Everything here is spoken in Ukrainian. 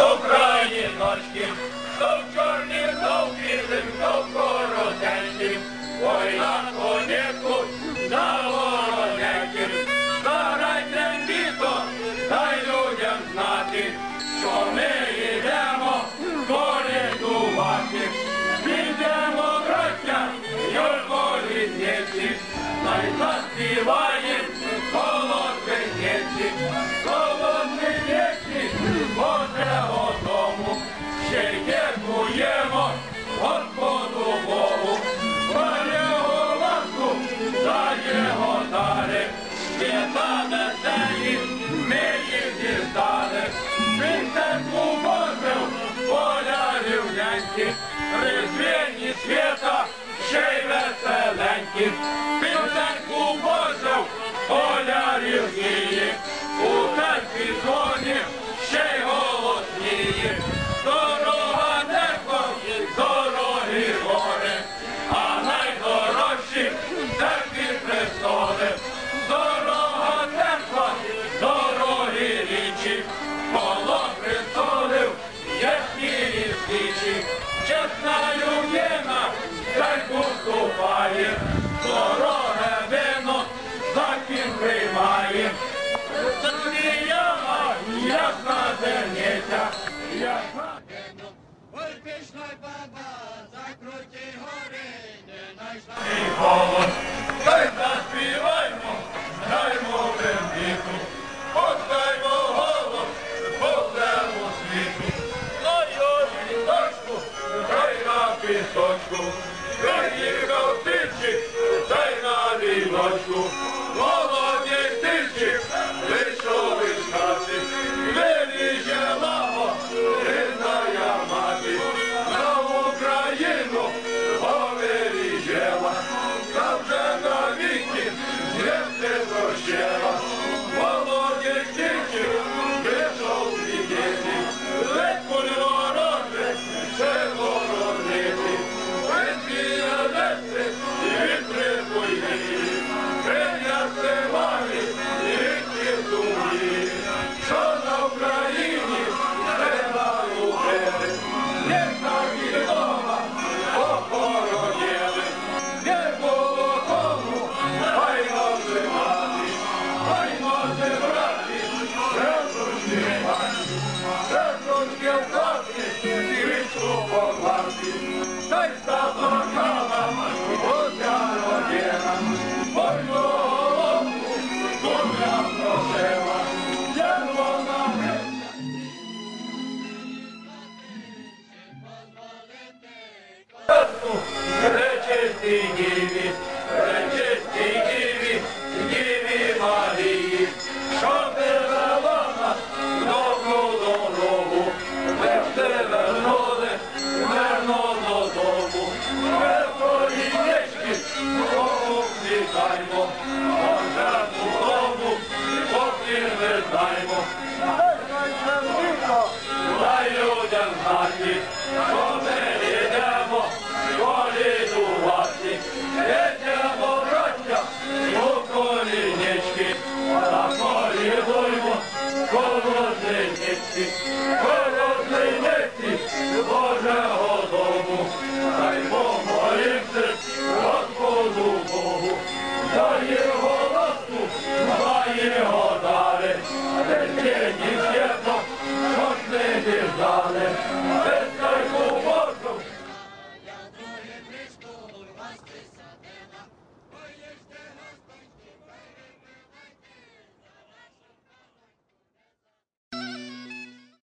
хто в крані ночки, хто в чорні, хто в білим, хто в коротенькім, ой на коняку, на вороненьким, старайте літо, дай людям знати, що ми йдемо коридувати, підемо браття, його рідниці, най заспіваєм коло Різдвяні свята, ще й веселенькі. почесною єна, та й поступає, дороге вино, за ким приймає. Сміяна, ясна зерниця, ясна. Ой, пішла баба, закруті гори, не найшла. Україні. Sim.